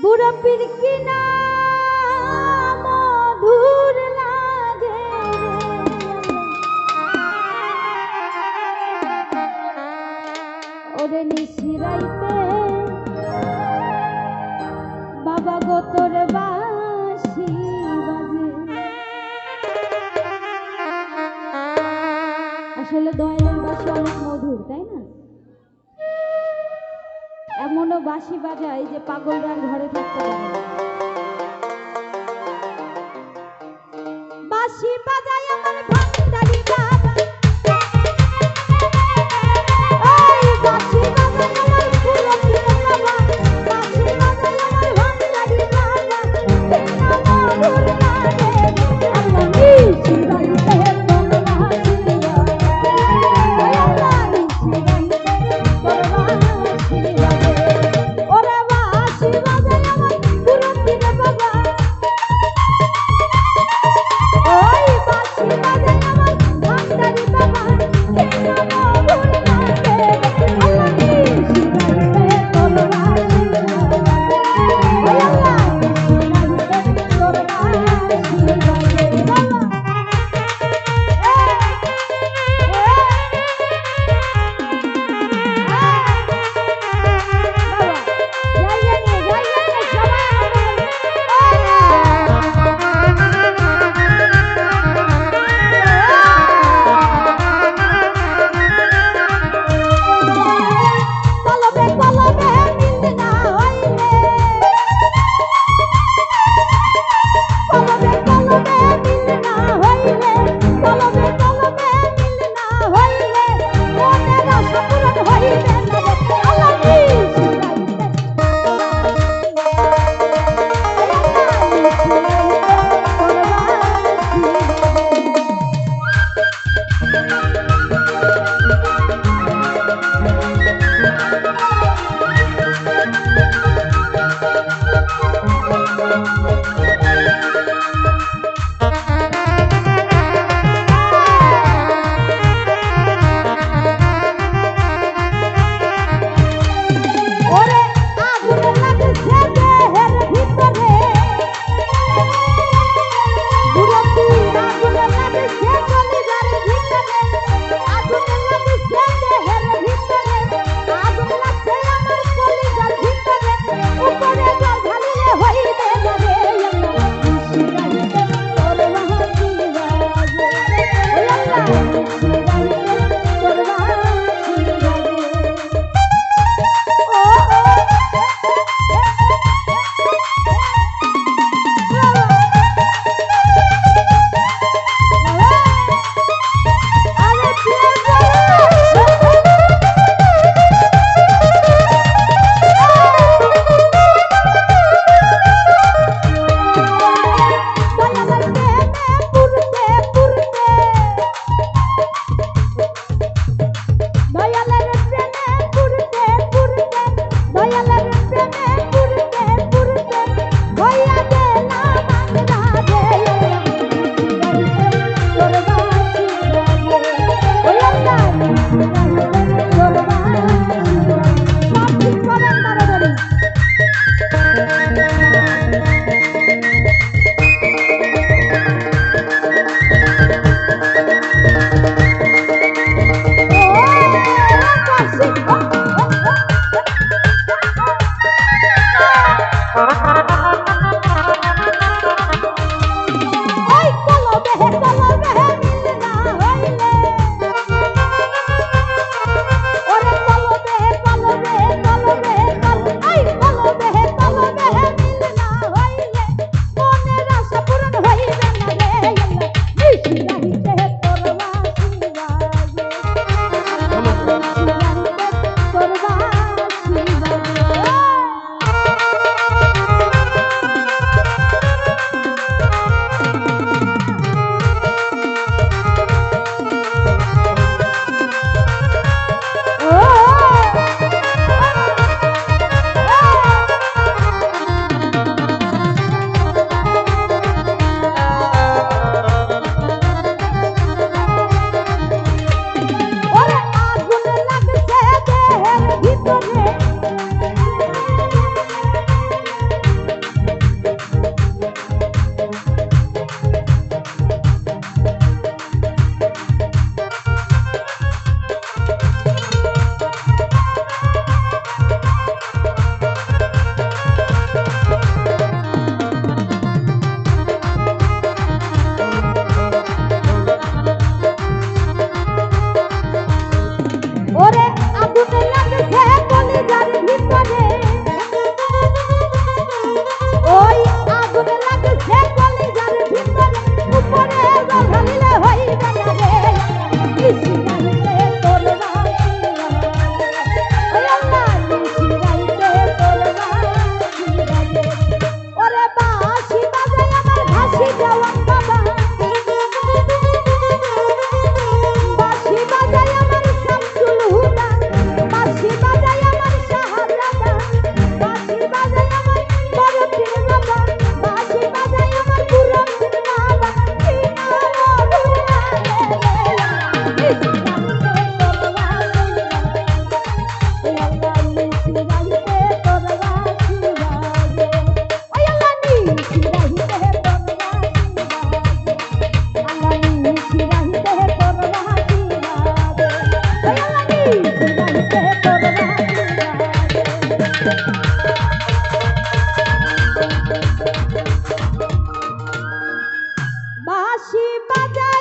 বুড়ো পিরকি না মধুর লাগে। ওরে নিশিরাইতে বাবা গো বাসি বাজে আসলে দয়ালের এমনও বাঁশি বাজায় যে পাগলরা ঘরে থাকতে পারে বাঁশি বাজায় 七八糟